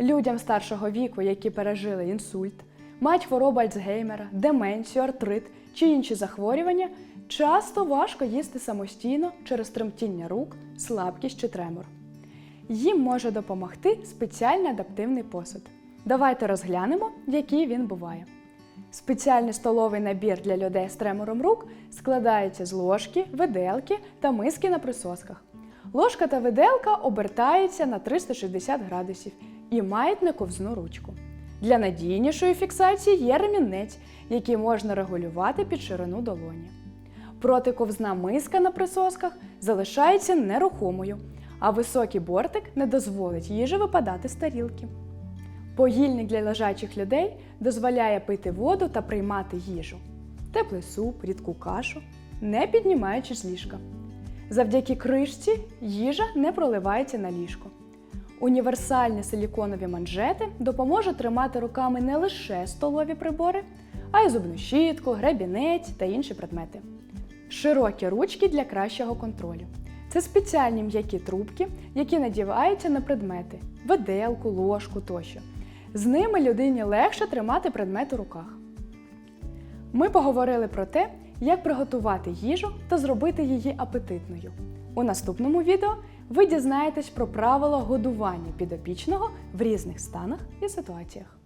Людям старшого віку, які пережили інсульт, мають хворобу Альцгеймера, деменцію, артрит чи інші захворювання, часто важко їсти самостійно через тремтіння рук, слабкість чи тремор. Їм може допомогти спеціальний адаптивний посуд. Давайте розглянемо, який він буває. Спеціальний столовий набір для людей з тремором рук складається з ложки, виделки та миски на присосках. Ложка та виделка обертаються на 360 градусів і мають нековзну ручку. Для надійнішої фіксації є ремінець, який можна регулювати під ширину долоні. Протиковзна миска на присосках залишається нерухомою, а високий бортик не дозволить їжі випадати з тарілки. Поїльник для лежачих людей дозволяє пити воду та приймати їжу, теплий суп, рідку кашу, не піднімаючись з ліжка. Завдяки кришці їжа не проливається на ліжко. Універсальні силіконові манжети допоможуть тримати руками не лише столові прибори, а й зубну щітку, гребінець та інші предмети. Широкі ручки для кращого контролю. Це спеціальні м'які трубки, які надіваються на предмети виделку, ложку тощо. З ними людині легше тримати предмет у руках. Ми поговорили про те, як приготувати їжу та зробити її апетитною. У наступному відео ви дізнаєтесь про правила годування підопічного в різних станах і ситуаціях.